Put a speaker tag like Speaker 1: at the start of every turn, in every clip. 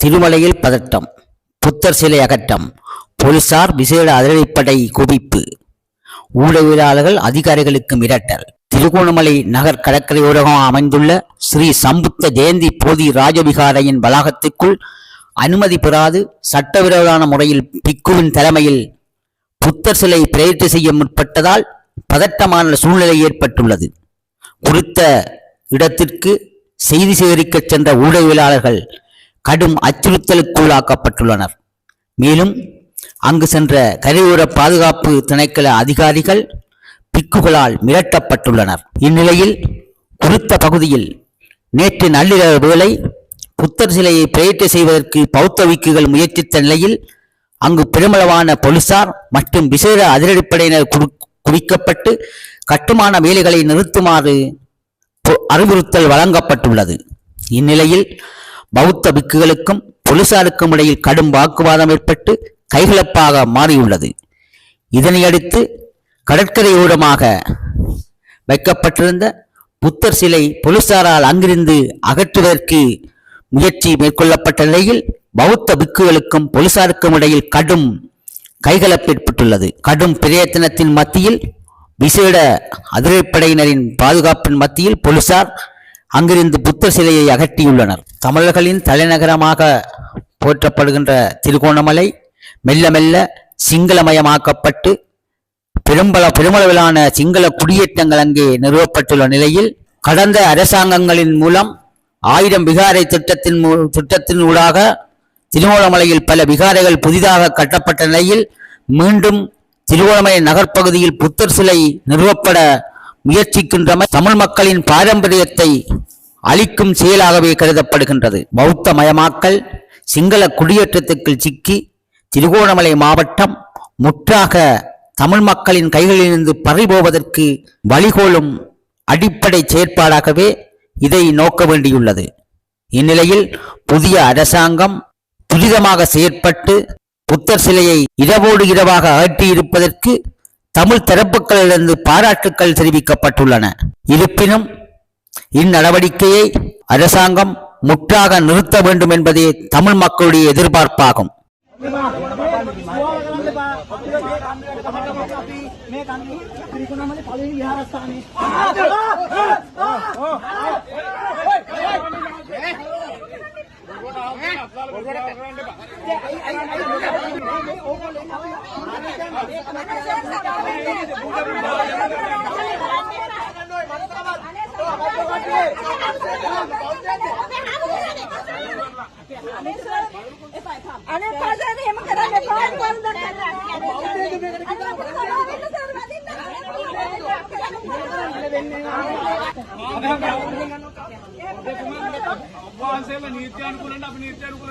Speaker 1: திருமலையில் பதட்டம் புத்தர் சிலை அகற்றம் போலீசார் விசேட அதிரடிப்படை குவிப்பு. ஊடகவியலாளர்கள் அதிகாரிகளுக்கு மிரட்டல். திருகோணமலை நகர் கடற்கரையோரகம் அமைந்துள்ள ஸ்ரீ சம்புத்த ஜெயந்தி போதி ராஜவிகாரையின் வளாகத்திற்குள் அனுமதி பெறாது சட்டவிரோதான முறையில் பிக்குவின் தலைமையில் புத்தர் சிலை பிரதிஷ்டை செய்ய முற்பட்டதால் பதட்டமான சூழ்நிலை ஏற்பட்டுள்ளது. குறித்த இடத்திற்கு செய்தி சேகரிக்க சென்ற ஊடகவியலாளர்கள் கடும் அச்சுறுத்தலுக்குள்ளாக்கப்பட்டுள்ளனர் மேலும் அங்கு சென்ற கரையோர பாதுகாப்பு திணைக்கள அதிகாரிகள் பிக்குகளால் மிரட்டப்பட்டுள்ளனர். இந்நிலையில் குறித்த பகுதியில் நேற்று நள்ளிரவு வேளை புத்தர் சிலையை பிரதிஷ்டை செய்வதற்கு பௌத்த விக்குகள் முயற்சித்த நிலையில் அங்கு பெருமளவான போலீசார் மற்றும் விசேட அதிரடிப்படையினர் குவிக்கப்பட்டு கட்டுமான வேலைகளை நிறுத்துமாறு பொ- அறிவுறுத்தல் வழங்கப்பட்டுள்ளது. இந்நிலையில் பௌத்த பிக்குகளுக்கும் போலீசாருக்கும் இடையில் கடும் வாக்குவாதம் ஏற்பட்டு கைகலப்பாக மாறியுள்ளது. இதனையடுத்து கடற்கரையோரமாக வைக்கப்பட்டிருந்த புத்தர் சிலை போலீசாரால் அங்கிருந்து அகற்றுவதற்கு முயற்சி மேற்கொள்ளப்பட்ட நிலையில் பௌத்த பிக்குகளுக்கும் போலீசாருக்கும் இடையில் கடும் கைகலப்பு ஏற்பட்டுள்ளது கடும் பிரயத்தனத்தின் மத்தியில் விசேட அதிரடிப்படையினரின் பாதுகாப்பின் மத்தியில் போலீசார் அங்கிருந்து புத்தர் சிலையை அகற்றியுள்ளனர். தமிழர்களின் தலைநகரமாக போற்றப்படுகின்ற திருகோணமலை மெல்ல மெல்ல சிங்களமயமாக்கப்பட்டு பெரும்பல பெருமளவிலான சிங்கள குடியேற்றங்கள் அங்கே நிறுவப்பட்டுள்ள நிலையில் கடந்த அரசாங்கங்களின் மூலம் ஆயிரம் விகாரை திட்டத்தின் மூ- திட்டத்தின் ஊடாக திருவோணமலையில் பல விகாரைகள் புதிதாக கட்டப்பட்ட நிலையில் மீண்டும் திருவோணமலை நகர்ப்பகுதியில் புத்தர் சிலை நிறுவப்பட முயற்சிக்கின்றமை தமிழ் மக்களின் பாரம்பரியத்தை அழிக்கும் செயலாகவே கருதப்படுகின்றது. பௌத்த மயமாக்கல் சிங்கள குடியேற்றத்துக்கு சிக்கி திருகோணமலை மாவட்டம் முற்றாக தமிழ் மக்களின் கைகளிலிருந்து பறிபோவதற்கு வழிகோலும் அடிப்படை செயற்பாடாகவே இதை நோக்க வேண்டியுள்ளது. இந்நிலையில் புதிய அரசாங்கம் துரிதமாக செயற்பட்டு புத்தர் சிலையை இரவோடு இரவாக அகற்றியிருப்பதற்கு தமிழ் தரப்புகளிலிருந்து பாராட்டுக்கள் தெரிவிக்கப்பட்டுள்ளன இருப்பினும் இந்நடவடிக்கையை அரசாங்கம் முற்றாக நிறுத்த வேண்டும் என்பதே தமிழ் மக்களுடைய எதிர்பார்ப்பாகும்
Speaker 2: અને પાછળ એમ કદાચ ફોન બંધ કરી आवाज
Speaker 3: से मैं नीचे
Speaker 4: अनुकूल अपनी नीचे
Speaker 2: अनुकूल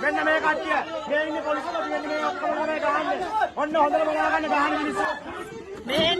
Speaker 2: මෙන්න මේ කට්ටිය. මේ ඉන්නේ පොලිසිය මෙන්න මේ ඔක්කොම ළමයි ගහන්නේ. ඔන්න හොඳට බලා ගන්න ගහන මිනිස්සු.
Speaker 5: Hey!